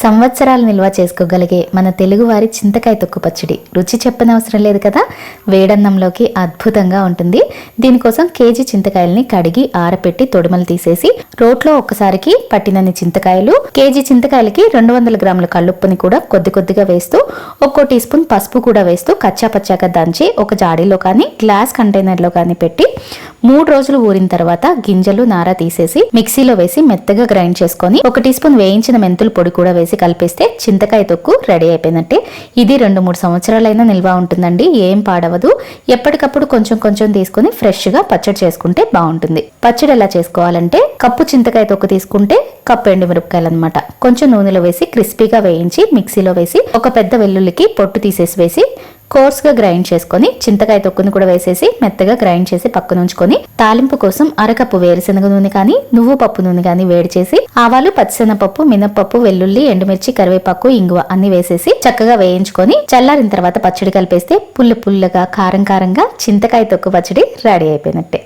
సంవత్సరాలు నిల్వ చేసుకోగలిగే మన తెలుగువారి చింతకాయ తొక్కు పచ్చడి. రుచి చెప్పనవసరం లేదు కదా? వేడన్నంలోకి అద్భుతంగా ఉంటుంది. దీనికోసం కేజీ చింతకాయల్ని కడిగి ఆరపెట్టి తొడిమలు తీసేసి రోట్లో ఒక్కసారికి పట్టినన్ని చింతకాయలు కేజీ చింతకాయలకి రెండు వందల గ్రాముల కళ్ళుప్పుని కూడా కొద్ది కొద్దిగా వేస్తూ ఒక్కో టీ స్పూన్ పసుపు కూడా వేస్తూ కచ్చా పచ్చాగా దంచి ఒక జాడీలో కానీ గ్లాస్ కంటైనర్లో కానీ పెట్టి మూడు రోజులు ఊరిన తర్వాత గింజలు నార తీసేసి మిక్సీలో వేసి మెత్తగా గ్రైండ్ చేసుకొని ఒక టీ స్పూన్ వేయించిన మెంతులు పొడి కూడా వేసి కలిపేస్తే చింతకాయ తొక్కు రెడీ అయిపోయినట్టే. ఇది రెండు మూడు సంవత్సరాలైనా నిల్వ ఉంటుందండి ఏం పాడవదు. ఎప్పటికప్పుడు కొంచెం కొంచెం తీసుకొని ఫ్రెష్గా పచ్చడి చేసుకుంటే బాగుంటుంది. పచ్చడి ఎలా చేసుకోవాలంటే కప్పు చింతకాయ తొక్కు తీసుకుంటే కప్పు ఎండు మిరపకాయలు అనమాట కొంచెం నూనెలో వేసి క్రిస్పీగా వేయించి మిక్సీలో వేసి ఒక పెద్ద వెల్లుల్లికి పొట్టు తీసేసి వేసి కోర్స్గా గ్రైండ్ చేసుకొని చింతకాయ తొక్కుని కూడా వేసేసి మెత్తగా గ్రైండ్ చేసి పక్కన ఉంచుకొని తాలింపు కోసం అరకప్పు వేరుశనగ నూనె కానీ నువ్వు పప్పు నూనె కానీ వేడి చేసి ఆవాలు పచ్చిశనగపప్పు మినప్పప్పు వెల్లుల్లి ఎండుమిర్చి కరివేపాకు ఇంగువ అన్ని వేసేసి చక్కగా వేయించుకొని చల్లారిన తర్వాత పచ్చడి కలిపేస్తే పుల్ల పుల్లగా కారం కారంగా చింతకాయ తొక్కు పచ్చడి రెడీ అయిపోయినట్టే.